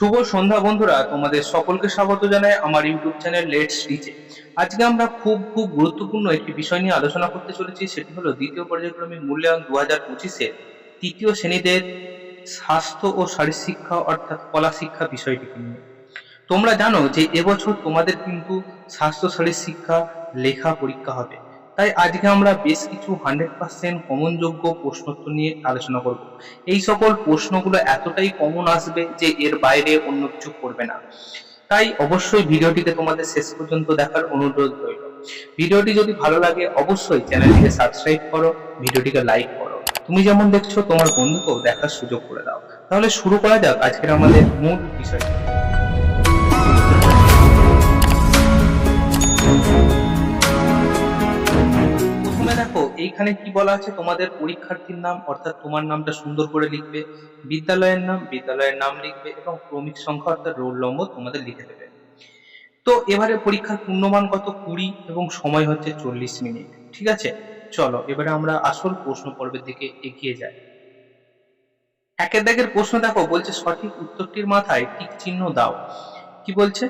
শুভ সন্ধ্যা বন্ধুরা, তোমাদের সকলকে স্বাগত জানাই আমার ইউটিউব চ্যানেল লেটস রিচে আজকে আমরা খুব খুব গুরুত্বপূর্ণ একটি বিষয় নিয়ে আলোচনা করতে চলেছি, সেটি হলো দ্বিতীয় পর্যায়ক্রমিক মূল্যায়ন দু হাজার পঁচিশে তৃতীয় শ্রেণীদের স্বাস্থ্য ও শারীর শিক্ষা অর্থাৎ কলা শিক্ষা বিষয়টিকে নিয়ে। তোমরা জানো যে এবছর তোমাদের কিন্তু স্বাস্থ্য শারীর শিক্ষা লেখা পরীক্ষা হবে। তাই আজকে আমরা বেশ কিছু হান্ড্রেড পার্সেন্ট কমনযোগ্য প্রশ্নোত্তর নিয়ে আলোচনা করব। এই সকল প্রশ্নগুলো এতটাই কমন আসবে যে এর বাইরে অন্য কিছু করবে না। তাই অবশ্যই ভিডিওটিকে তোমাদের শেষ পর্যন্ত দেখার অনুরোধ রইল। ভিডিওটি যদি ভালো লাগে, অবশ্যই চ্যানেলটিকে সাবস্ক্রাইব করো, ভিডিওটিকে লাইক করো। তুমি যেমন দেখছ, তোমার বন্ধুকেও দেখার সুযোগ করে দাও। তাহলে শুরু করা যাক আজকের আমাদের মূল বিষয় এইখানে কি বলা আছে? তোমাদের পরীক্ষার্থীর নাম, অর্থাৎ তোমার নামটা সুন্দর করে লিখবে, বিদ্যালয়ের নাম বিদ্যালয়ের নাম লিখবে এবং ক্রমিক সংখ্যা, অর্থাৎ রোল নম্বর তোমাদের লিখে দেবে। তো এবারে পরীক্ষার পূর্ণমান কত? কুড়ি এবং সময় হচ্ছে চল্লিশ মিনিট। ঠিক আছে? চলো, এবারে আমরা আসল প্রশ্ন পর্বের দিকে এগিয়ে যাই। একের দাগের প্রশ্ন দেখো, বলছে সঠিক উত্তরটির মাথায় টিক চিহ্ন দাও। কি বলছে?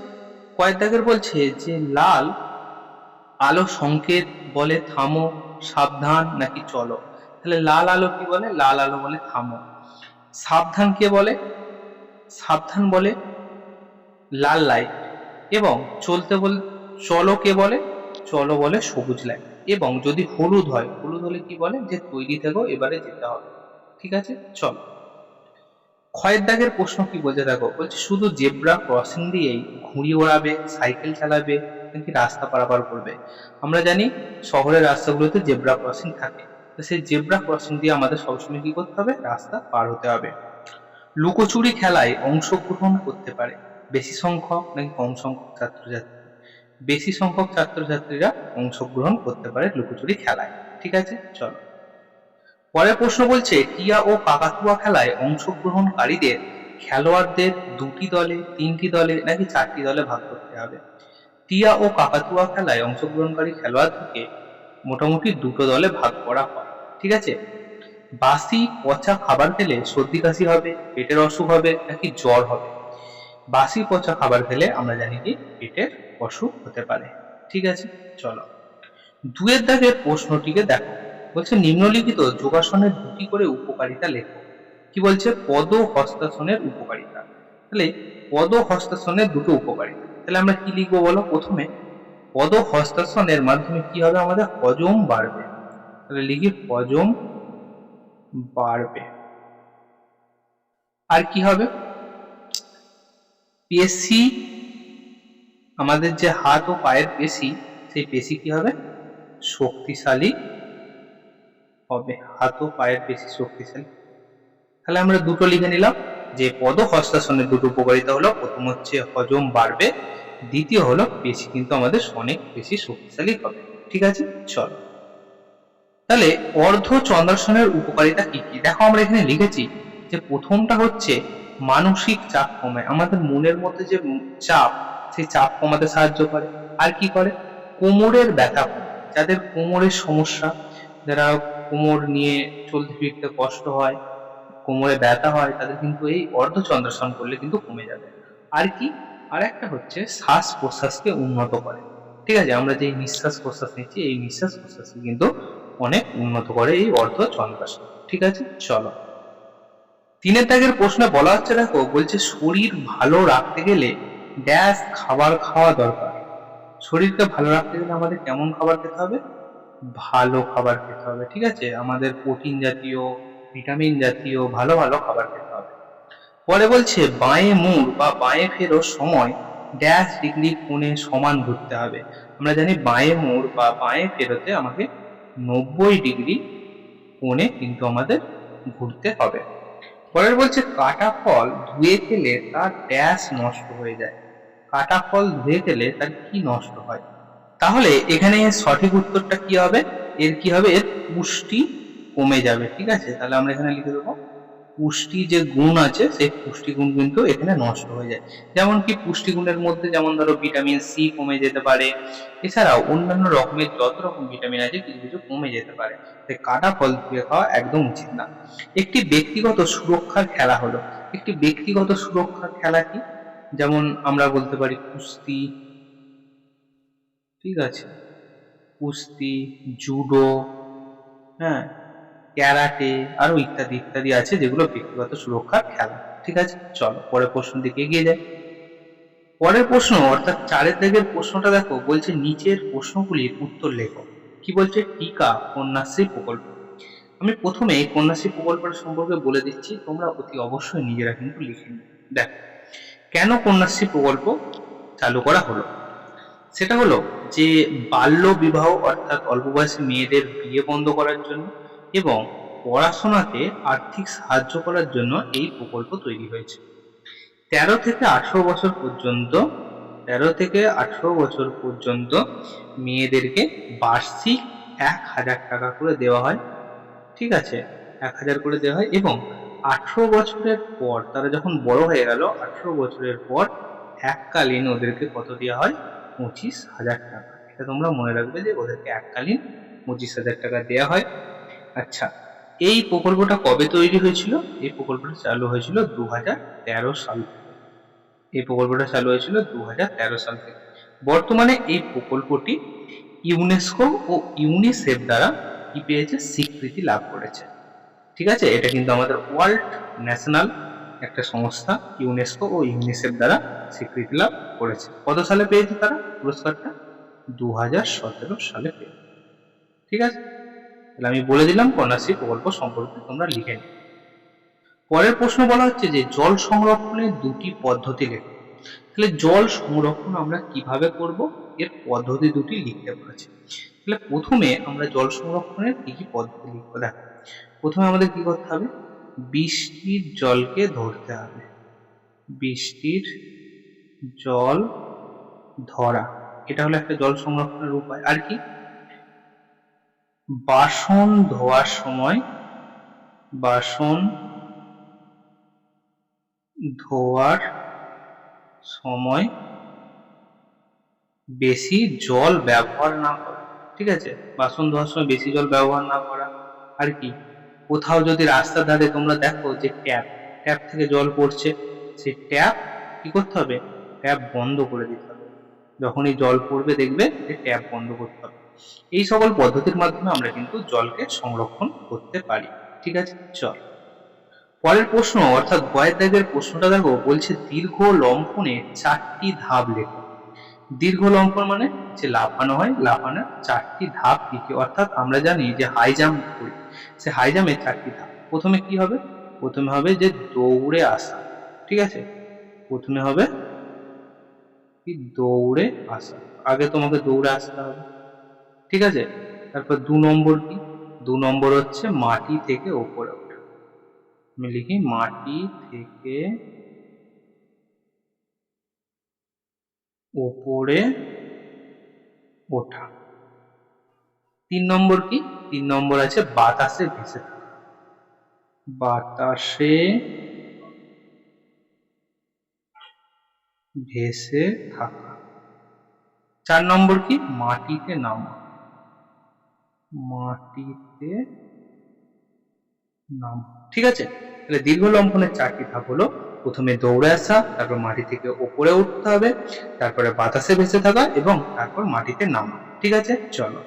কয়েক দাগের বলছে যে, লাল আলো সংকেত বলে থামো সাবধান নাকি চলো? তাহলে লাল আলো কি বলে? লাল আলো বলে থামো। সাবধান কে বলে? সাবধান বলে লাল লাইট এবং চলতে বল, চলো কে বলে? চলো বলে সবুজ লাইট এবং যদি হলুদ হয়, হলুদ হলে কি বলে? যে তৈরি থেকো, এবারে যেতে হবে। ঠিক আছে? চলো। ক্ষয়ের দাগের প্রশ্ন কি বলছে? দেখো, বলছে শুধু জেব্রা ক্রসিং দিয়েই ঘুড়ি ওড়াবে, সাইকেল চালাবে, নাকি রাস্তা পারাপার করবে? আমরা জানি শহরের রাস্তাগুলোতে জেব্রা ক্রসিং থাকে। তো সেই জেব্রা ক্রসিং দিয়ে আমাদের সবসময় কি করতে হবে? রাস্তা পার হতে হবে। লুকোচুরি খেলায় অংশগ্রহণ করতে পারে। বেশি সংখ্যক নাকি কম সংখ্যক ছাত্রছাত্রী? বেশি সংখ্যক ছাত্রছাত্রীরা অংশগ্রহণ করতে পারে লুকোচুরি খেলায়। ঠিক আছে? চলো। পরের প্রশ্ন বলছে, টিয়া ও কাকাতুয়া খেলায় অংশগ্রহণকারীদের খেলোয়াড়দের দুটি দলে, তিনটি দলে নাকি চারটি দলে ভাগ করতে হবে? টিয়া ও কাকাতুয়া খেলায় অংশগ্রহণকারী খেলোয়াড়দেরকে মোটামুটি দুটো দলে ভাগ করা হয়, ঠিক আছে? বাসি পচা খাবার খেলে সর্দি কাশি হবে, পেটের অসুখ হবে, নাকি জ্বর হবে? বাসি পচা খাবার খেলে আমরা জানি কি পেটের অসুখ হতে পারে, ঠিক আছে? চলো। দুয়ের দাগের প্রশ্নটিকে দেখো। বলছে, নিম্নলিখিত যোগাসনের দুটি করে উপকারিতা লেখো। কি বলছে? পদ হস্তাসনের উপকারিতা। তাহলে পদ হস্তাসনের দুটো উপকারিতা। তাহলে আমরা কি লিখব বলো? প্রথমে পদ হস্তাসনের মাধ্যমে কি হবে আমাদের? হজম বাড়বে। তাহলে লিখি, হজম বাড়বে। আর কি হবে? পেশি, আমাদের যে হাত ও পায়ের পেশি, সেই পেশি কি হবে? শক্তিশালী হবে। হাত ও পায়ের পেশি শক্তিশালী তাহলে আমরা দুটো লিখে নিলাম। যে পদ হস্তাসনের দুটো উপকারিতা হলো, প্রথম হচ্ছে হজম বাড়বে, দ্বিতীয় হলো পেশি কিন্তু আমাদের অনেক বেশি শক্তিশালী হবে। ঠিক আছে? চলো। তাহলে অর্ধ চন্দ্রাসনের উপকারিতা কি কি? দেখো আমরা এখানে লিখেছি যে প্রথমটা হচ্ছে মানসিক চাপ কমায়। আমাদের মনের মধ্যে যে চাপ, সেই চাপ কমাতে সাহায্য করে। আর কি করে? কোমরের ব্যথা। যাদের কোমরের সমস্যা, যারা কোমর নিয়ে চলতে ফিরতে কষ্ট হয়, কোমরে ব্যথা হয় তাদের কিন্তু এই অর্ধ চন্দ্রাসন করলে কিন্তু কমে যাবে। আর কি? আর একটা হচ্ছে শ্বাস প্রশ্বাসকে উন্নত করে। ঠিক আছে? আমরা যে নিঃশ্বাস প্রশ্বাস নিচ্ছি, এই নিঃশ্বাস প্রশ্বাসকে কিন্তু অনেক উন্নত করে এই অর্ধ চন্দ্রাসন ঠিক আছে? চলো। তিনের দাগের প্রশ্নে বলা হচ্ছে, দেখো, বলছে শরীর ভালো রাখতে গেলে ড্যাশ খাবার খাওয়া দরকার। শরীরকে ভালো রাখতে গেলে আমাদের কেমন খাবার খেতে হবে? ভালো খাবার খেতে হবে, ঠিক আছে? আমাদের প্রোটিন জাতীয়, ভিটামিন জাতীয় ভালো ভালো খাবার খেতে হবে। পরে বলছে, বাঁয়ে মুড় বা বাঁয়ে ফেরোর সময় ড্যাশ ডিগ্রি কোণে সমান ঘুরতে হবে। আমরা জানি বাঁয়ে মোড় বা বাঁয়ে ফেরোতে আমাকে নব্বই ডিগ্রি কোণে কিন্তু আমাদের ঘুরতে হবে। পরের বলছে, কাটা ফল ধুয়ে খেলে তার ড্যাশ নষ্ট হয়ে যায়। কাটা ফল ধুয়ে খেলে তার কি নষ্ট হয়? তাহলে এখানে সঠিক উত্তরটা কি হবে? এর কি হবে? এর পুষ্টি কমে যাবে, ঠিক আছে? তাহলে আমরা এখানে লিখে দেবো, পুষ্টি যে গুণ আছে, সেই পুষ্টি গুণ কিন্তু এখানে নষ্ট হয়ে যায়। যেমন কি পুষ্টি গুণের মধ্যে যেমন ধরো ভিটামিন সি কমে যেতে পারে, এছাড়াও অন্যান্য রকমের যত রকম ভিটামিন আছে কিছু কিছু কমে যেতে পারে। তাই কাটা ফল ধুয়ে খাওয়া একদম উচিত না। একটি ব্যক্তিগত সুরক্ষার খেলা হলো। একটি ব্যক্তিগত সুরক্ষার খেলা কি? যেমন আমরা বলতে পারি কুস্তি ঠিক আছে? কুস্তি, জুডো হ্যাঁ ক্যারাটে, আরও ইত্যাদি ইত্যাদি আছে যেগুলো ব্যক্তিগত সুরক্ষার খেলা। ঠিক আছে? চলো, পরের প্রশ্ন দিকে এগিয়ে যাই। পরের প্রশ্ন, অর্থাৎ চারের দাগের প্রশ্নটা দেখো, বলছে নিচের প্রশ্নগুলির উত্তর লেখো। কি বলছে? টিকা, কন্যাশ্রী প্রকল্প। আমি প্রথমে কন্যাশ্রী প্রকল্পের সম্পর্কে বলে দিচ্ছি, তোমরা অতি অবশ্যই নিজেরা কিন্তু লিখে দেখো, কেন কন্যাশ্রী প্রকল্প চালু করা হলো? সেটা হলো যে বাল্য বিবাহ অর্থাৎ অল্প বয়সী মেয়েদের বিয়ে বন্ধ করার জন্য এবং পড়াশোনাতে আর্থিক সাহায্য করার জন্য এই প্রকল্প তৈরি হয়েছে। তেরো থেকে আঠারো বছর পর্যন্ত, তেরো থেকে আঠারো বছর পর্যন্ত মেয়েদেরকে বার্ষিক এক হাজার টাকা করে দেওয়া হয়। ঠিক আছে? এক হাজার করে দেওয়া হয় এবং আঠারো বছরের পর তারা যখন বড় হয়ে গেল, আঠারো বছরের পর এককালীন ওদেরকে কত দেওয়া হয়? পঁচিশ হাজার টাকা। এটা তোমরা মনে রাখবে যে ওদেরকে এককালীন পঁচিশ হাজার টাকা দেওয়া হয়। আচ্ছা এই প্রকল্পটা কবে তৈরি হয়েছিল? এই প্রকল্পটা চালু হয়েছিল দু হাজার তেরো সাল থেকে। এই প্রকল্পটা চালু হয়েছিল দু হাজার তেরো সাল থেকে। বর্তমানে এই প্রকল্পটি ইউনেস্কো ও ইউনিসেফ দ্বারা কি পেয়েছে? স্বীকৃতি লাভ করেছে। ঠিক আছে? এটা কিন্তু আমাদের ওয়ার্ল্ড ন্যাশনাল একটা সংস্থা, ইউনেস্কো ও ইউনিসেফ দ্বারা স্বীকৃতি লাভ করেছে। কত সালে পেয়েছে তারা? পুরস্কারটা? দু সালে পেয়েছে। ঠিক আছে? তাহলে আমি বলে দিলাম কন্যাশ্রী প্রকল্প সম্পর্কে তোমরা লিখে নিও। পরের প্রশ্ন বলা হচ্ছে যে, জল সংরক্ষণের দুটি পদ্ধতি লেখো। তাহলে জল সংরক্ষণ আমরা কীভাবে করব? এর পদ্ধতি দুটি লিখতে বলেছে। তাহলে প্রথমে আমরা জল সংরক্ষণের কি কি পদ্ধতি লিখব? দেখো, প্রথমে আমাদের কি করতে হবে? বৃষ্টির জলকে ধরতে হবে। বৃষ্টির জল ধরা। এটা হলো একটা জল সংরক্ষণের উপায়। আর কি? বাসন ধোয়ার সময় বাসন ধোয়ার সময় বেশি জল ব্যবহার না করা। ঠিক আছে? বাসন ধোয়ার সময় বেশি জল ব্যবহার না করা। আর কি? কোথাও যদি রাস্তার ধারে তোমরা দেখো যে ট্যাপ ট্যাপ থেকে জল পড়ছে, সেই ট্যাপ কি করতে হবে? ট্যাপ বন্ধ করে দিতে হবে। যখনই জল পড়বে দেখবে যে ট্যাপ বন্ধ করতে হবে। এই সকল পদ্ধতির মাধ্যমে আমরা কিন্তু জলকে সংরক্ষণ করতে পারি। ঠিক আছে? চল। পরের প্রশ্ন, অর্থাৎ বয়ের দাগের প্রশ্নটা দেখো, বলছে দীর্ঘ লম্ফনে চারটি ধাপ লেখো। দীর্ঘ লম্ফন মানে যে লাফানো হয়, লাফানোর চারটি ধাপ কি কি? অর্থাৎ আমরা জানি যে হাই জাম্প করি। সে হাই জাম্পের চারটি ধাপ। প্রথমে কি হবে? প্রথমে হবে যে দৌড়ে আসা। ঠিক আছে? প্রথমে হবে কি দৌড়ে আসা। আগে তোমাকে দৌড়ে আসতে হবে। ঠিক আছে? তারপর দু নম্বর কি? দু নম্বর হচ্ছে মাটি থেকে ওপরে ওঠা। আমি লিখি, মাটি থেকে ওপরে ওঠা। তিন নম্বর কি? তিন নম্বর আছে বাতাসে ভেসে থাকা। বাতাসে ভেসে থাকা। চার নম্বর কি? মাটিতে নামা। মাটিতে নাম। ঠিক আছে? তাহলে দীর্ঘ লম্ফনের চারটি ধাপ হলো, প্রথমে দৌড়ে আসা, তারপর মাটি থেকে ওপরে উঠতে হবে, তারপরে বাতাসে ভেসে থাকা এবং তারপর মাটিতে নামা। ঠিক আছে? চলো।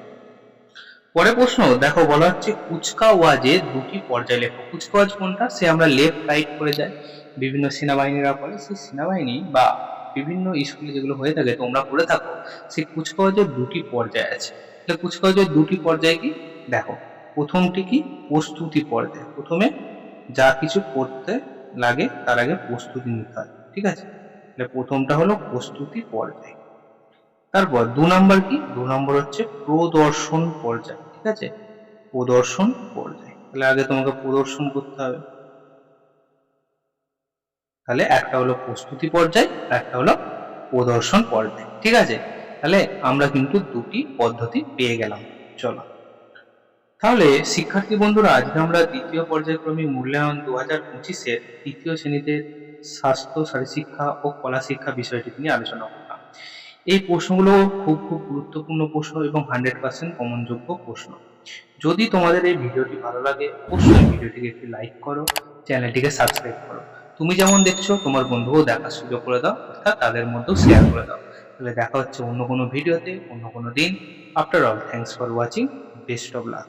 পরে প্রশ্ন, দেখো বলা হচ্ছে কুচকাওয়াজে দুটি পর্যায় লেখো কুচকাওয়াজ কোনটা? সে আমরা লেফট রাইট করে যাই বিভিন্ন সেনাবাহিনীরা করে সেই সেনাবাহিনী বা বিভিন্ন স্কুলে যেগুলো হয়ে থাকে, তোমরা করে থাকো। সেই কুচকাওয়াজের দুটি পর্যায় আছে। তাহলে কুচকাওয়াজের দুটি পর্যায় কি? দেখো, প্রথমটি কি? প্রস্তুতি পর্যায়। প্রথমে যা কিছু করতে লাগে, তার আগে প্রস্তুতি নিতে হয়। ঠিক আছে? তাহলে প্রথমটা হলো প্রস্তুতি পর্যায়। তারপর দু নম্বর কি? দু নম্বর হচ্ছে প্রদর্শন পর্যায়। ঠিক আছে? প্রদর্শন পর্যায়। তাহলে আগে তোমাকে প্রদর্শন করতে হবে। তাহলে একটা হলো প্রস্তুতি পর্যায়, আর একটা হলো প্রদর্শন পর্যায়। ঠিক আছে? তাহলে আমরা কিন্তু দুটি পদ্ধতি পেয়ে গেলাম। চলো। তাহলে, শিক্ষার্থী বন্ধুরা, আজকে আমরা দ্বিতীয় পর্যায়ক্রমিক মূল্যায়ন দু হাজার পঁচিশের তৃতীয় শ্রেণীতে স্বাস্থ্য, শারীরশিক্ষা ও কলা শিক্ষা বিষয়টি নিয়ে আলোচনা করলাম। এই প্রশ্নগুলো খুব খুব গুরুত্বপূর্ণ প্রশ্ন এবং হান্ড্রেড পার্সেন্ট কমনযোগ্য প্রশ্ন। যদি তোমাদের এই ভিডিওটি ভালো লাগে, অবশ্যই ভিডিওটিকে একটি লাইক করো, চ্যানেলটিকে সাবস্ক্রাইব করো। তুমি যেমন দেখছ, তোমার বন্ধুও দেখার সুযোগ করে দাও, অর্থাৎ তাদের মধ্যেও শেয়ার করে দাও। তাহলে দেখা হচ্ছে অন্য কোনো ভিডিওতে অন্য কোনো দিন। After all thanks for watching best of luck